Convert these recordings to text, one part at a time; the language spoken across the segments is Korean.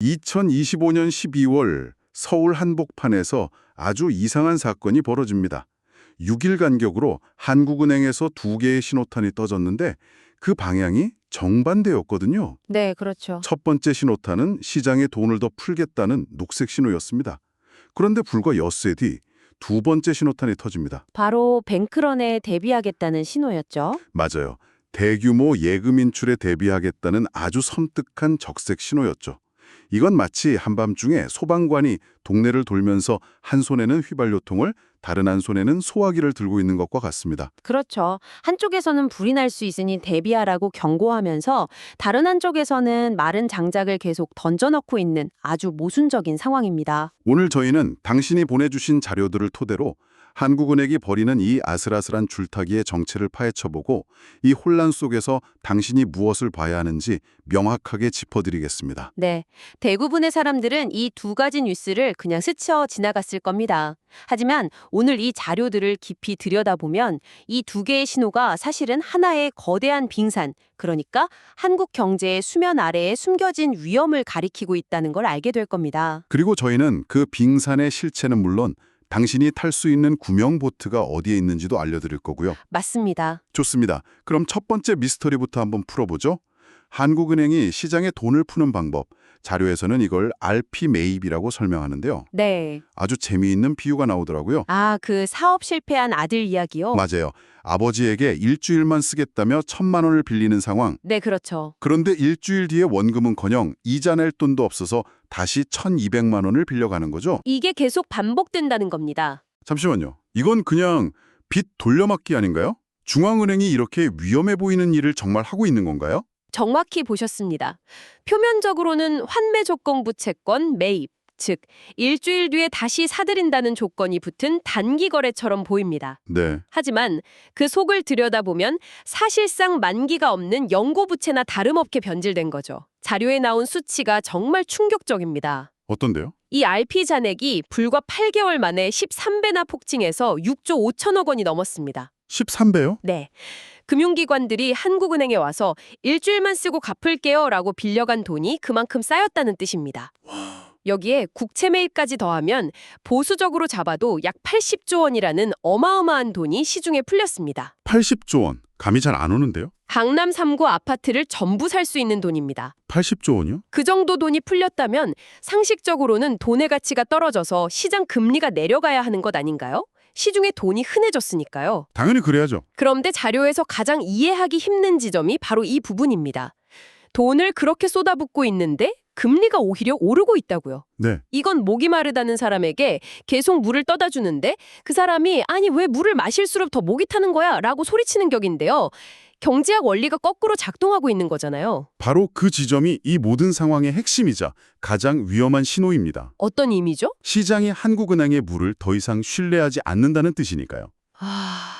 2025년 12월 서울 한복판에서 아주 이상한 사건이 벌어집니다. 6일 간격으로 한국은행에서 두 개의 신호탄이 떠졌는데 그 방향이 정반대였거든요. 네, 그렇죠. 첫 번째 신호탄은 시장에 돈을 더 풀겠다는 녹색 신호였습니다. 그런데 불과 엿새 뒤 두 번째 신호탄이 터집니다. 바로 뱅크런에 대비하겠다는 신호였죠. 맞아요. 대규모 예금 인출에 대비하겠다는 아주 섬뜩한 적색 신호였죠. 이건 마치 한밤중에 소방관이 동네를 돌면서 한 손에는 휘발유통을 다른 한 손에는 소화기를 들고 있는 것과 같습니다. 그렇죠. 한쪽에서는 불이 날 수 있으니 대비하라고 경고하면서 다른 한쪽에서는 마른 장작을 계속 던져넣고 있는 아주 모순적인 상황입니다. 오늘 저희는 당신이 보내주신 자료들을 토대로 한국은행이 벌이는 이 아슬아슬한 줄타기의 정체를 파헤쳐보고 이 혼란 속에서 당신이 무엇을 봐야 하는지 명확하게 짚어드리겠습니다. 네. 대부분의 사람들은 이 두 가지 뉴스를 그냥 스쳐 지나갔을 겁니다. 하지만 오늘 이 자료들을 깊이 들여다보면 이 두 개의 신호가 사실은 하나의 거대한 빙산, 그러니까 한국 경제의 수면 아래에 숨겨진 위험을 가리키고 있다는 걸 알게 될 겁니다. 그리고 저희는 그 빙산의 실체는 물론 당신이 탈 수 있는 구명 보트가 어디에 있는지도 알려드릴 거고요. 맞습니다. 좋습니다. 그럼 첫 번째 미스터리부터 한번 풀어보죠. 한국은행이 시장에 돈을 푸는 방법. 자료에서는 이걸 RP 매입이라고 설명하는데요. 네. 아주 재미있는 비유가 나오더라고요. 아, 그 사업 실패한 아들 이야기요? 맞아요. 아버지에게 일주일만 쓰겠다며 천만 원을 빌리는 상황. 네, 그렇죠. 그런데 일주일 뒤에 원금은커녕 이자 낼 돈도 없어서 다시 1200만 원을 빌려가는 거죠. 이게 계속 반복된다는 겁니다. 잠시만요. 이건 그냥 빚 돌려막기 아닌가요? 중앙은행이 이렇게 위험해 보이는 일을 정말 하고 있는 건가요? 정확히 보셨습니다. 표면적으로는 환매 조건부 채권 매입, 즉 일주일 뒤에 다시 사들인다는 조건이 붙은 단기 거래처럼 보입니다. 네. 하지만 그 속을 들여다보면 사실상 만기가 없는 연고부채나 다름없게 변질된 거죠. 자료에 나온 수치가 정말 충격적입니다. 어떤데요? 이 RP 잔액이 불과 8개월 만에 13배나 폭증해서 6조 5천억 원이 넘었습니다. 13배요? 네. 금융기관들이 한국은행에 와서 일주일만 쓰고 갚을게요 라고 빌려간 돈이 그만큼 쌓였다는 뜻입니다. 여기에 국채 매입까지 더하면 보수적으로 잡아도 약 80조 원이라는 어마어마한 돈이 시중에 풀렸습니다. 80조 원. 감이 잘 안 오는데요? 강남 3구 아파트를 전부 살 수 있는 돈입니다. 80조 원이요? 그 정도 돈이 풀렸다면 상식적으로는 돈의 가치가 떨어져서 시장 금리가 내려가야 하는 것 아닌가요? 시중에 돈이 흔해졌으니까요. 당연히 그래야죠. 그런데 자료에서 가장 이해하기 힘든 지점이 바로 이 부분입니다. 돈을 그렇게 쏟아붓고 있는데 금리가 오히려 오르고 있다고요. 네. 이건 목이 마르다는 사람에게 계속 물을 떠다 주는데 그 사람이 아니 왜 물을 마실수록 더 목이 타는 거야? 라고 소리치는 격인데요. 경제학 원리가 거꾸로 작동하고 있는 거잖아요. 바로 그 지점이 이 모든 상황의 핵심이자 가장 위험한 신호입니다. 어떤 의미죠? 시장이 한국은행의 물을 더 이상 신뢰하지 않는다는 뜻이니까요. 아,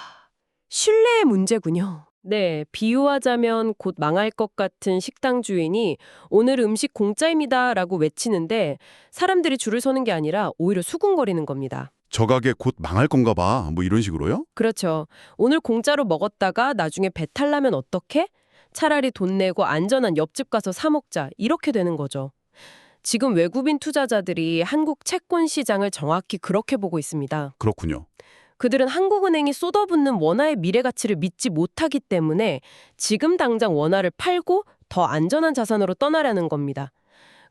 신뢰의 문제군요. 네, 비유하자면 곧 망할 것 같은 식당 주인이 오늘 음식 공짜입니다라고 외치는데 사람들이 줄을 서는 게 아니라 오히려 수군거리는 겁니다. 저 가게 곧 망할 건가 봐. 뭐 이런 식으로요? 그렇죠. 오늘 공짜로 먹었다가 나중에 배탈 나면 어떡해? 차라리 돈 내고 안전한 옆집 가서 사 먹자. 이렇게 되는 거죠. 지금 외국인 투자자들이 한국 채권 시장을 정확히 그렇게 보고 있습니다. 그렇군요. 그들은 한국은행이 쏟아붓는 원화의 미래 가치를 믿지 못하기 때문에 지금 당장 원화를 팔고 더 안전한 자산으로 떠나려는 겁니다.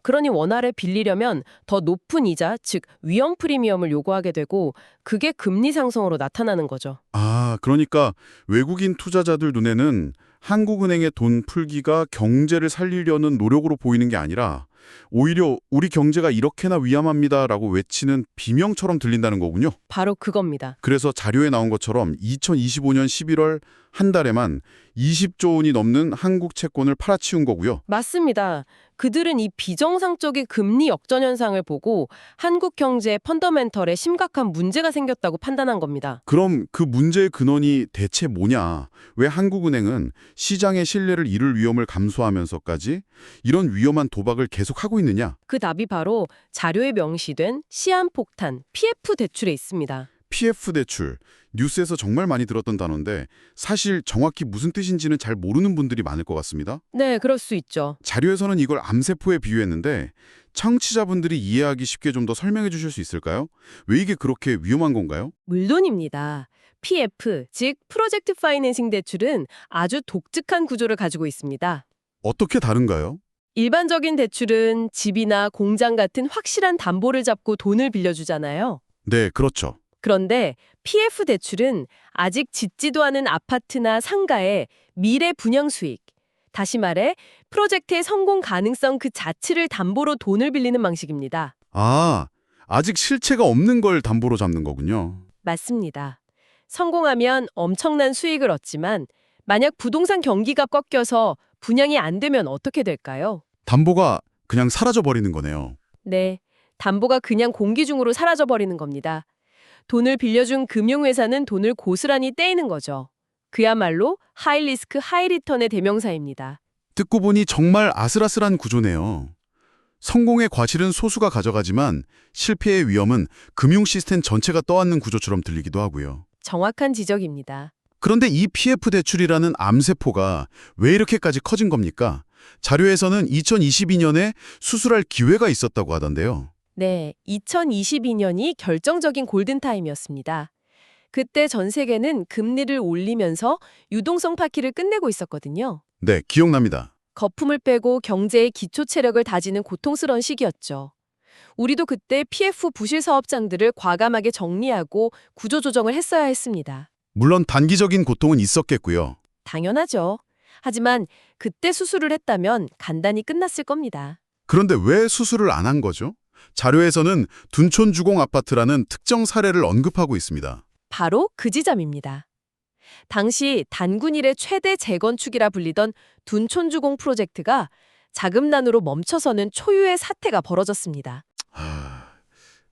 그러니 원화를 빌리려면 더 높은 이자, 즉 위험 프리미엄을 요구하게 되고 그게 금리 상승으로 나타나는 거죠. 아, 그러니까 외국인 투자자들 눈에는 한국은행의 돈 풀기가 경제를 살리려는 노력으로 보이는 게 아니라 오히려 우리 경제가 이렇게나 위험합니다라고 외치는 비명처럼 들린다는 거군요. 바로 그겁니다. 그래서 자료에 나온 것처럼 2025년 11월 한 달에만 20조 원이 넘는 한국 채권을 팔아치운 거고요. 맞습니다. 그들은 이 비정상적인 금리 역전 현상을 보고 한국 경제의 펀더멘털에 심각한 문제가 생겼다고 판단한 겁니다. 그럼 그 문제의 근원이 대체 뭐냐? 왜 한국은행은 시장의 신뢰를 잃을 위험을 감수하면서까지 이런 위험한 도박을 계속하고 있느냐? 그 답이 바로 자료에 명시된 시한폭탄, PF 대출에 있습니다. PF 대출, 뉴스에서 정말 많이 들었던 단어인데 사실 정확히 무슨 뜻인지는 잘 모르는 분들이 많을 것 같습니다. 네, 그럴 수 있죠. 자료에서는 이걸 암세포에 비유했는데 청취자분들이 이해하기 쉽게 좀 더 설명해 주실 수 있을까요? 왜 이게 그렇게 위험한 건가요? 물론입니다. PF, 즉 프로젝트 파이낸싱 대출은 아주 독특한 구조를 가지고 있습니다. 어떻게 다른가요? 일반적인 대출은 집이나 공장 같은 확실한 담보를 잡고 돈을 빌려주잖아요. 네, 그렇죠. 그런데 PF 대출은 아직 짓지도 않은 아파트나 상가의 미래 분양 수익, 다시 말해 프로젝트의 성공 가능성 그 자체를 담보로 돈을 빌리는 방식입니다. 아, 아직 실체가 없는 걸 담보로 잡는 거군요. 맞습니다. 성공하면 엄청난 수익을 얻지만 만약 부동산 경기가 꺾여서 분양이 안 되면 어떻게 될까요? 담보가 그냥 사라져 버리는 거네요. 네, 담보가 그냥 공기 중으로 사라져 버리는 겁니다. 돈을 빌려준 금융회사는 돈을 고스란히 떼이는 거죠. 그야말로 하이 리스크 하이 리턴의 대명사입니다. 듣고 보니 정말 아슬아슬한 구조네요. 성공의 과실은 소수가 가져가지만 실패의 위험은 금융 시스템 전체가 떠안는 구조처럼 들리기도 하고요. 정확한 지적입니다. 그런데 이 PF 대출이라는 암세포가 왜 이렇게까지 커진 겁니까? 자료에서는 2022년에 수술할 기회가 있었다고 하던데요. 네, 2022년이 결정적인 골든타임이었습니다. 그때 전 세계는 금리를 올리면서 유동성 파키를 끝내고 있었거든요. 네, 기억납니다. 거품을 빼고 경제의 기초 체력을 다지는 고통스러운 시기였죠. 우리도 그때 PF 부실 사업장들을 과감하게 정리하고 구조조정을 했어야 했습니다. 물론 단기적인 고통은 있었겠고요. 당연하죠. 하지만 그때 수술을 했다면 간단히 끝났을 겁니다. 그런데 왜 수술을 안 한 거죠? 자료에서는 둔촌 주공 아파트라는 특정 사례를 언급하고 있습니다. 바로 그 지점입니다. 당시 단군 일의 최대 재건축이라 불리던 둔촌주공 프로젝트가 자금난으로 멈춰서는 초유의 사태가 벌어졌습니다. 하...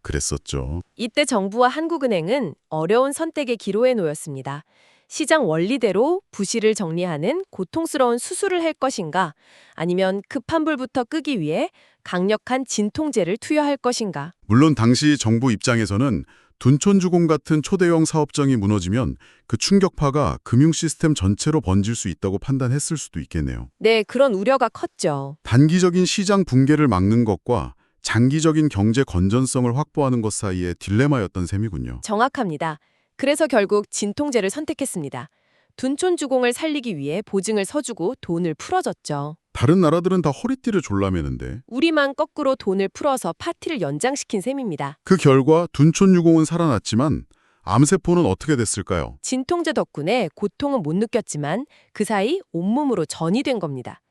그랬었죠. 이때 정부와 한국은행은 어려운 선택의 기로에 놓였습니다. 시장 원리대로 부실을 정리하는 고통스러운 수술을 할 것인가 아니면 급한 불부터 끄기 위해 강력한 진통제를 투여할 것인가 물론 당시 정부 입장에서는 둔촌주공 같은 초대형 사업장이 무너지면 그 충격파가 금융 시스템 전체로 번질 수 있다고 판단했을 수도 있겠네요. 네, 그런 우려가 컸죠. 단기적인 시장 붕괴를 막는 것과 장기적인 경제 건전성을 확보하는 것 사이의 딜레마였던 셈이군요. 정확합니다. 그래서 결국 진통제를 선택했습니다. 둔촌 주공을 살리기 위해 보증을 서주고 돈을 풀어줬죠. 다른 나라들은 다 허리띠를 졸라매는데 우리만 거꾸로 돈을 풀어서 파티를 연장시킨 셈입니다. 그 결과 둔촌 유공은 살아났지만 암세포는 어떻게 됐을까요? 진통제 덕분에 고통은 못 느꼈지만 그 사이 온몸으로 전이 된 겁니다.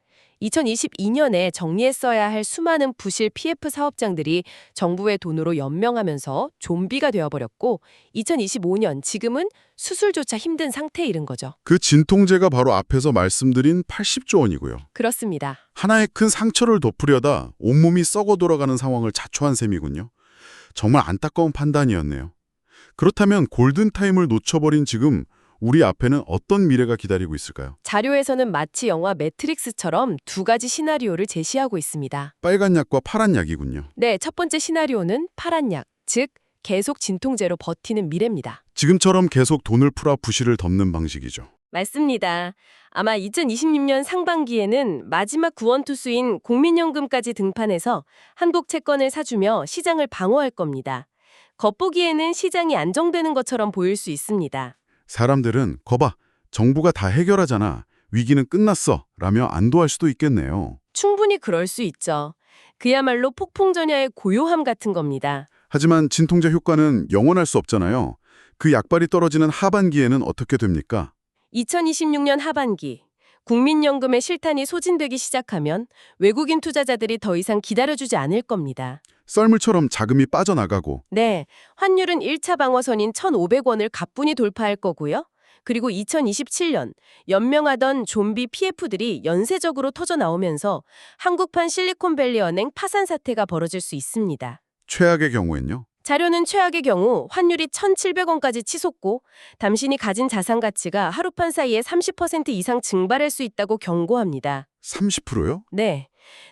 2022년에 정리했어야 할 수많은 부실 PF 사업장들이 정부의 돈으로 연명하면서 좀비가 되어버렸고 2025년 지금은 수술조차 힘든 상태에 이른 거죠. 그 진통제가 바로 앞에서 말씀드린 80조 원이고요. 그렇습니다. 하나의 큰 상처를 덮으려다 온몸이 썩어 돌아가는 상황을 자초한 셈이군요. 정말 안타까운 판단이었네요. 그렇다면 골든타임을 놓쳐버린 지금 우리 앞에는 어떤 미래가 기다리고 있을까요? 자료에서는 마치 영화 매트릭스처럼 두 가지 시나리오를 제시하고 있습니다. 빨간 약과 파란 약이군요. 네, 첫 번째 시나리오는 파란 약, 즉 계속 진통제로 버티는 미래입니다. 지금처럼 계속 돈을 풀어 부실을 덮는 방식이죠. 맞습니다. 아마 2026년 상반기에는 마지막 구원투수인 국민연금까지 등판해서 한국 채권을 사주며 시장을 방어할 겁니다. 겉보기에는 시장이 안정되는 것처럼 보일 수 있습니다. 사람들은 거봐, 정부가 다 해결하잖아. 위기는 끝났어. 라며 안도할 수도 있겠네요. 충분히 그럴 수 있죠. 그야말로 폭풍전야의 고요함 같은 겁니다. 하지만 진통제 효과는 영원할 수 없잖아요. 그 약발이 떨어지는 하반기에는 어떻게 됩니까? 2026년 하반기 국민연금의 실탄이 소진되기 시작하면 외국인 투자자들이 더 이상 기다려주지 않을 겁니다. 썰물처럼 자금이 빠져나가고 네, 환율은 1차 방어선인 1,500원을 가뿐히 돌파할 거고요. 그리고 2027년 연명하던 좀비 PF들이 연쇄적으로 터져 나오면서 한국판 실리콘밸리 은행 파산 사태가 벌어질 수 있습니다. 최악의 경우엔요. 자료는 최악의 경우 환율이 1,700원까지 치솟고 당신이 가진 자산 가치가 하루판 사이에 30% 이상 증발할 수 있다고 경고합니다. 30%요? 네.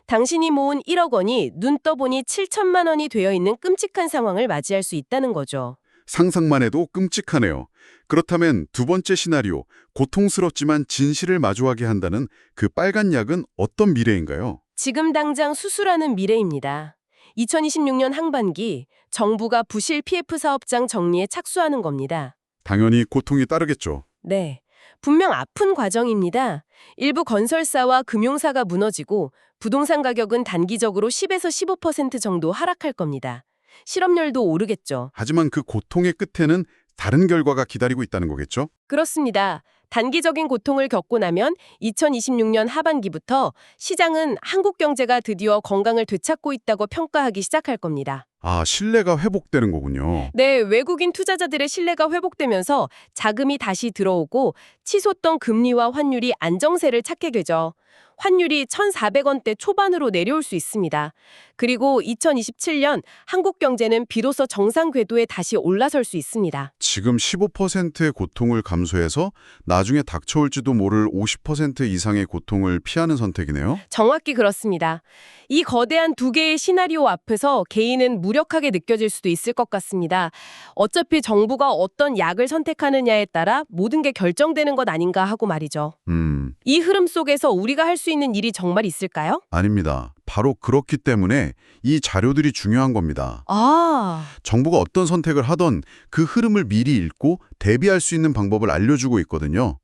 당신이 모은 1억 원이 눈 떠보니 7천만 원이 되어 있는 끔찍한 상황을 맞이할 수 있다는 거죠. 상상만 해도 끔찍하네요. 그렇다면 두 번째 시나리오, 고통스럽지만 진실을 마주하게 한다는 그 빨간 약은 어떤 미래인가요? 지금 당장 수술하는 미래입니다. 2026년 상반기 정부가 부실 PF 사업장 정리에 착수하는 겁니다. 당연히 고통이 따르겠죠. 네. 분명 아픈 과정입니다. 일부 건설사와 금융사가 무너지고 부동산 가격은 단기적으로 10에서 15% 정도 하락할 겁니다. 실업률도 오르겠죠. 하지만 그 고통의 끝에는 다른 결과가 기다리고 있다는 거겠죠? 그렇습니다. 단기적인 고통을 겪고 나면 2026년 하반기부터 시장은 한국 경제가 드디어 건강을 되찾고 있다고 평가하기 시작할 겁니다. 아, 신뢰가 회복되는 거군요. 네, 외국인 투자자들의 신뢰가 회복되면서 자금이 다시 들어오고 치솟던 금리와 환율이 안정세를 찾게 되죠. 환율이 1,400원대 초반으로 내려올 수 있습니다. 그리고 2027년 한국 경제는 비로소 정상 궤도에 다시 올라설 수 있습니다. 지금 15%의 고통을 감수해서 나중에 닥쳐올지도 모를 50% 이상의 고통을 피하는 선택이네요. 정확히 그렇습니다. 이 거대한 두 개의 시나리오 앞에서 개인은 무력하게 느껴질 수도 있을 것 같습니다. 어차피 정부가 어떤 약을 선택하느냐에 따라 모든 게 결정되는 것 아닌가 하고 말이죠. 음, 이 흐름 속에서 우리가 할 수 있는 일이 정말 있을까요? 아닙니다. 바로 그렇기 때문에 이 자료들이 중요한 겁니다. 아, 정부가 어떤 선택을 하던 그 흐름을 미리 읽고 대비할 수 있는 방법을 알려주고 있거든요.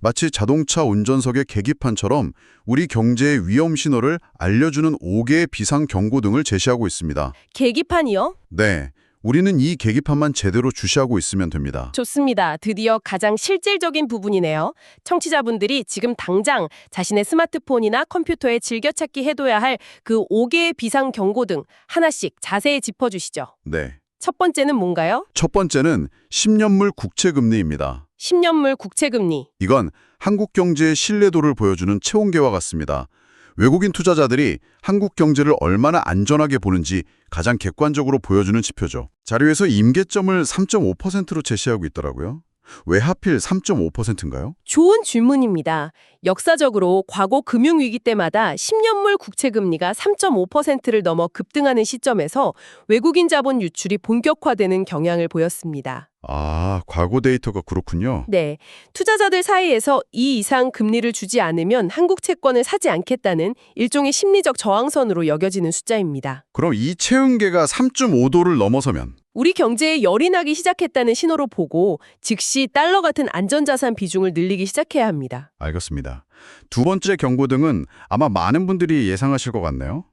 마치 자동차 운전석의 계기판처럼 우리 경제의 위험 신호를 알려주는 5개의 비상 경고등을 제시하고 있습니다. 계기판이요? 네, 우리는 이 계기판만 제대로 주시하고 있으면 됩니다. 좋습니다. 드디어 가장 실질적인 부분이네요. 청취자분들이 지금 당장 자신의 스마트폰이나 컴퓨터에 즐겨찾기 해둬야 할 그 5개의 비상 경고 등 하나씩 자세히 짚어주시죠. 네, 첫 번째는 뭔가요? 첫 번째는 10년물 국채금리입니다. 10년물 국채금리. 이건 한국 경제의 신뢰도를 보여주는 체온계와 같습니다. 외국인 투자자들이 한국 경제를 얼마나 안전하게 보는지 가장 객관적으로 보여주는 지표죠. 자료에서 임계점을 3.5%로 제시하고 있더라고요. 왜 하필 3.5%인가요? 좋은 질문입니다. 역사적으로 과거 금융위기 때마다 10년물 국채금리가 3.5%를 넘어 급등하는 시점에서 외국인 자본 유출이 본격화되는 경향을 보였습니다. 아, 과거 데이터가 그렇군요. 네, 투자자들 사이에서 이 이상 금리를 주지 않으면 한국 채권을 사지 않겠다는 일종의 심리적 저항선으로 여겨지는 숫자입니다. 그럼 이 체온계가 3.5도를 넘어서면 우리 경제에 열이 나기 시작했다는 신호로 보고 즉시 달러 같은 안전자산 비중을 늘리기 시작해야 합니다. 알겠습니다. 두 번째 경고등은 아마 많은 분들이 예상하실 것 같네요.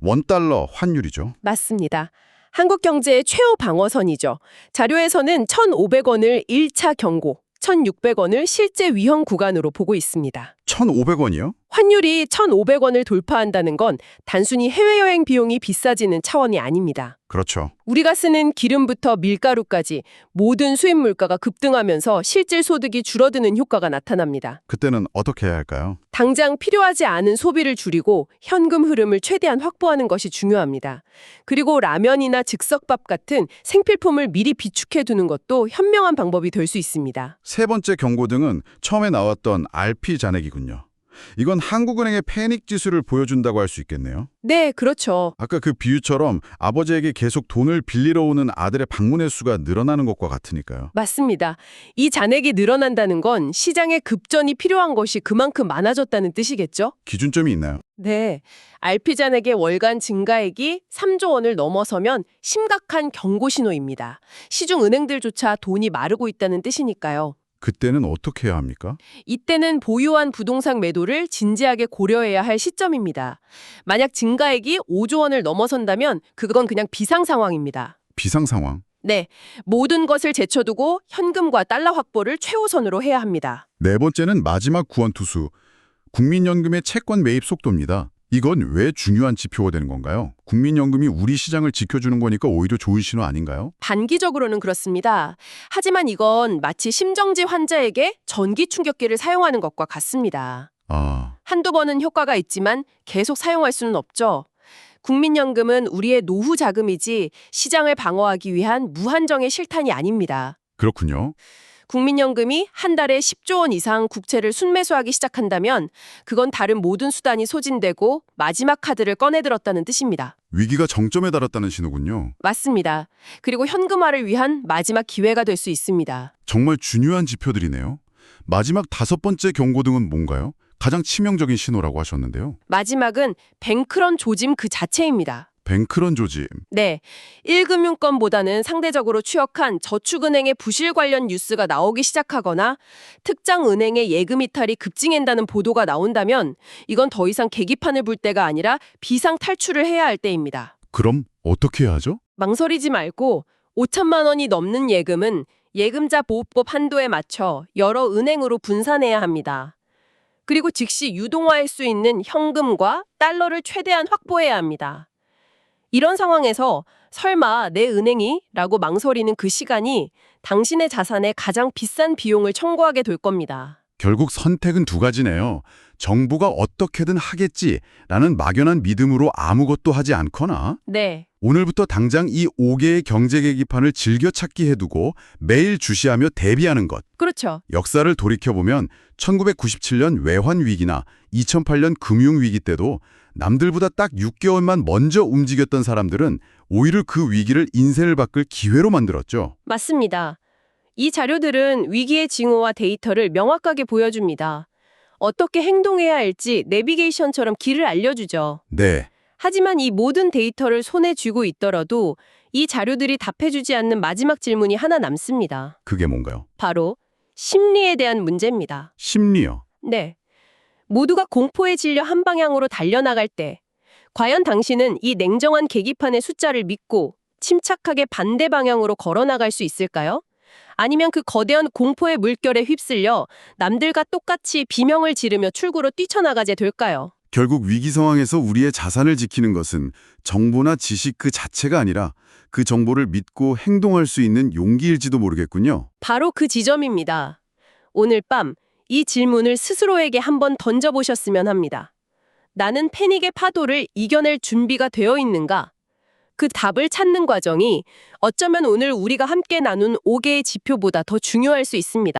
원달러 환율이죠. 맞습니다. 한국 경제의 최후 방어선이죠. 자료에서는 1,500원을 1차 경고, 1,600원을 실제 위험 구간으로 보고 있습니다. 1,500원이요? 환율이 1,500원을 돌파한다는 건 단순히 해외여행 비용이 비싸지는 차원이 아닙니다. 그렇죠. 우리가 쓰는 기름부터 밀가루까지 모든 수입 물가가 급등하면서 실질 소득이 줄어드는 효과가 나타납니다. 그때는 어떻게 해야 할까요? 당장 필요하지 않은 소비를 줄이고 현금 흐름을 최대한 확보하는 것이 중요합니다. 그리고 라면이나 즉석밥 같은 생필품을 미리 비축해 두는 것도 현명한 방법이 될 수 있습니다. 세 번째 경고등은 처음에 나왔던 RP 잔액이군요. 이건 한국은행의 패닉 지수를 보여준다고 할 수 있겠네요. 네, 그렇죠. 아까 그 비유처럼 아버지에게 계속 돈을 빌리러 오는 아들의 방문의 수가 늘어나는 것과 같으니까요. 맞습니다. 이 잔액이 늘어난다는 건 시장에 급전이 필요한 것이 그만큼 많아졌다는 뜻이겠죠? 기준점이 있나요? 네. RP 잔액의 월간 증가액이 3조 원을 넘어서면 심각한 경고 신호입니다. 시중 은행들조차 돈이 마르고 있다는 뜻이니까요. 그때는 어떻게 해야 합니까? 이때는 보유한 부동산 매도를 진지하게 고려해야 할 시점입니다. 만약 증가액이 5조 원을 넘어선다면 그건 그냥 비상 상황입니다. 비상 상황. 네, 모든 것을 제쳐두고 현금과 달러 확보를 최우선으로 해야 합니다. 네 번째는 마지막 구원 투수. 국민연금의 채권 매입 속도입니다. 이건 왜 중요한 지표가 되는 건가요? 국민연금이 우리 시장을 지켜주는 거니까 오히려 좋은 신호 아닌가요? 단기적으로는 그렇습니다. 하지만 이건 마치 심정지 환자에게 전기 충격기를 사용하는 것과 같습니다. 아, 한두 번은 효과가 있지만 계속 사용할 수는 없죠. 국민연금은 우리의 노후 자금이지 시장을 방어하기 위한 무한정의 실탄이 아닙니다. 그렇군요. 국민연금이 한 달에 10조 원 이상 국채를 순매수하기 시작한다면 그건 다른 모든 수단이 소진되고 마지막 카드를 꺼내들었다는 뜻입니다. 위기가 정점에 달았다는 신호군요. 맞습니다. 그리고 현금화를 위한 마지막 기회가 될 수 있습니다. 정말 중요한 지표들이네요. 마지막 다섯 번째 경고등은 뭔가요? 가장 치명적인 신호라고 하셨는데요. 마지막은 뱅크런 조짐 그 자체입니다. 뱅크런 조짐. 네, 1금융권보다는 상대적으로 취약한 저축은행의 부실 관련 뉴스가 나오기 시작하거나 특정 은행의 예금 이탈이 급증한다는 보도가 나온다면 이건 더 이상 계기판을 불 때가 아니라 비상 탈출을 해야 할 때입니다. 그럼 어떻게 해야 하죠? 망설이지 말고 5천만 원이 넘는 예금은 예금자 보호법 한도에 맞춰 여러 은행으로 분산해야 합니다. 그리고 즉시 유동화할 수 있는 현금과 달러를 최대한 확보해야 합니다. 이런 상황에서 설마 내 은행이? 라고 망설이는 그 시간이 당신의 자산에 가장 비싼 비용을 청구하게 될 겁니다. 결국 선택은 두 가지네요. 정부가 어떻게든 하겠지라는 막연한 믿음으로 아무것도 하지 않거나 네. 오늘부터 당장 이 5개의 경제 계기판을 즐겨 찾기 해두고 매일 주시하며 대비하는 것. 그렇죠. 역사를 돌이켜보면 1997년 외환 위기나 2008년 금융 위기 때도 남들보다 딱 6개월만 먼저 움직였던 사람들은 오히려 그 위기를 인생을 바꿀 기회로 만들었죠. 맞습니다. 이 자료들은 위기의 징후와 데이터를 명확하게 보여줍니다. 어떻게 행동해야 할지 내비게이션처럼 길을 알려주죠. 네. 하지만 이 모든 데이터를 손에 쥐고 있더라도 이 자료들이 답해주지 않는 마지막 질문이 하나 남습니다. 그게 뭔가요? 바로 심리에 대한 문제입니다. 심리요. 네. 모두가 공포에 질려 한 방향으로 달려나갈 때 과연 당신은 이 냉정한 계기판의 숫자를 믿고 침착하게 반대 방향으로 걸어나갈 수 있을까요? 아니면 그 거대한 공포의 물결에 휩쓸려 남들과 똑같이 비명을 지르며 출구로 뛰쳐나가게 될까요? 결국 위기 상황에서 우리의 자산을 지키는 것은 정보나 지식 그 자체가 아니라 그 정보를 믿고 행동할 수 있는 용기일지도 모르겠군요. 바로 그 지점입니다. 오늘 밤 이 질문을 스스로에게 한번 던져보셨으면 합니다. 나는 패닉의 파도를 이겨낼 준비가 되어 있는가? 그 답을 찾는 과정이 어쩌면 오늘 우리가 함께 나눈 5개의 지표보다 더 중요할 수 있습니다.